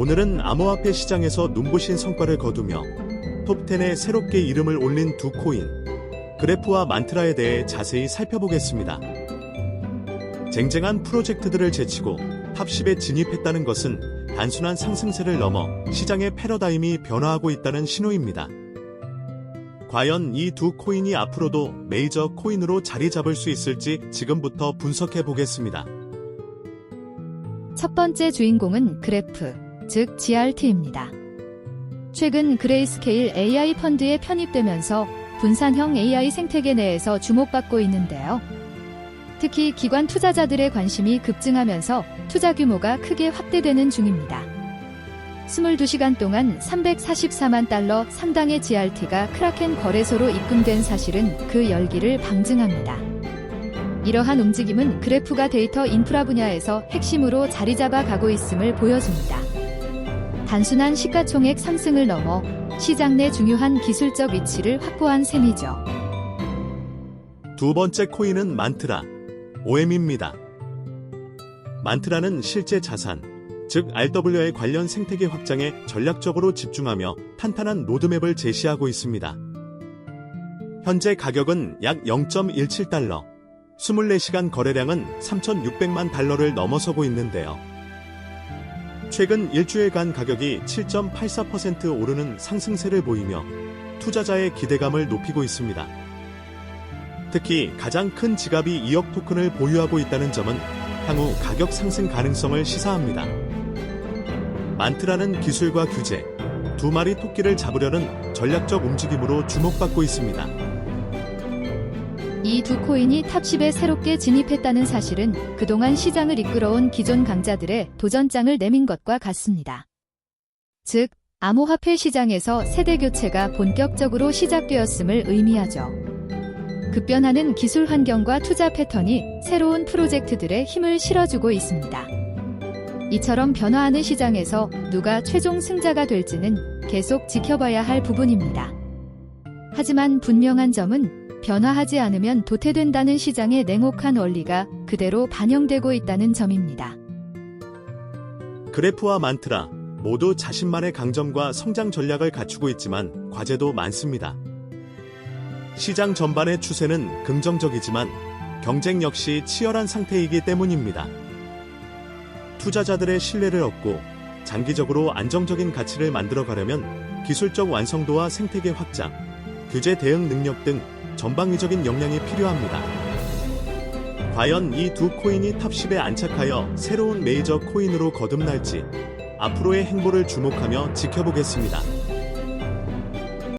오늘은 암호화폐 시장에서 눈부신 성과를 거두며 톱10에 새롭게 이름을 올린 두 코인, 그래프와 만트라에 대해 자세히 살펴보겠습니다. 쟁쟁한 프로젝트들을 제치고 탑10에 진입했다는 것은 단순한 상승세를 넘어 시장의 패러다임이 변화하고 있다는 신호입니다. 과연 이 두 코인이 앞으로도 메이저 코인으로 자리 잡을 수 있을지 지금부터 분석해 보겠습니다. 첫 번째 주인공은 그래프, 즉 GRT입니다. 최근 그레이스케일 AI 펀드에 편입되면서 분산형 AI 생태계 내에서 주목받고 있는데요. 특히 기관 투자자들의 관심이 급증하면서 투자 규모가 크게 확대되는 중입니다. 22시간 동안 344만 달러 상당의 GRT가 크라켄 거래소로 입금된 사실은 그 열기를 방증합니다. 이러한 움직임은 그래프가 데이터 인프라 분야에서 핵심으로 자리 잡아 가고 있음을 보여줍니다. 단순한 시가총액 상승을 넘어 시장 내 중요한 기술적 위치를 확보한 셈이죠. 두 번째 코인은 만트라, OM입니다. 만트라는 실제 자산, 즉 RWA 관련 생태계 확장에 전략적으로 집중하며 탄탄한 로드맵을 제시하고 있습니다. 현재 가격은 약 0.17달러, 24시간 거래량은 3,600만 달러를 넘어서고 있는데요. 최근 일주일간 가격이 7.84% 오르는 상승세를 보이며 투자자의 기대감을 높이고 있습니다. 특히 가장 큰 지갑이 2억 토큰을 보유하고 있다는 점은 향후 가격 상승 가능성을 시사합니다. 만트라는 기술과 규제, 두 마리 토끼를 잡으려는 전략적 움직임으로 주목받고 있습니다. 이 두 코인이 탑10에 새롭게 진입했다는 사실은 그동안 시장을 이끌어온 기존 강자들의 도전장을 내민 것과 같습니다. 즉, 암호화폐 시장에서 세대 교체가 본격적으로 시작되었음을 의미하죠. 급변하는 기술 환경과 투자 패턴이 새로운 프로젝트들의 힘을 실어주고 있습니다. 이처럼 변화하는 시장에서 누가 최종 승자가 될지는 계속 지켜봐야 할 부분입니다. 하지만 분명한 점은 변화하지 않으면 도태된다는 시장의 냉혹한 원리가 그대로 반영되고 있다는 점입니다. 그래프와 만트라 모두 자신만의 강점과 성장 전략을 갖추고 있지만 과제도 많습니다. 시장 전반의 추세는 긍정적이지만 경쟁 역시 치열한 상태이기 때문입니다. 투자자들의 신뢰를 얻고 장기적으로 안정적인 가치를 만들어 가려면 기술적 완성도와 생태계 확장, 규제 대응 능력 등 전방위적인 역량이 필요합니다. 과연 이 두 코인이 탑10에 안착하여 새로운 메이저 코인으로 거듭날지 앞으로의 행보를 주목하며 지켜보겠습니다.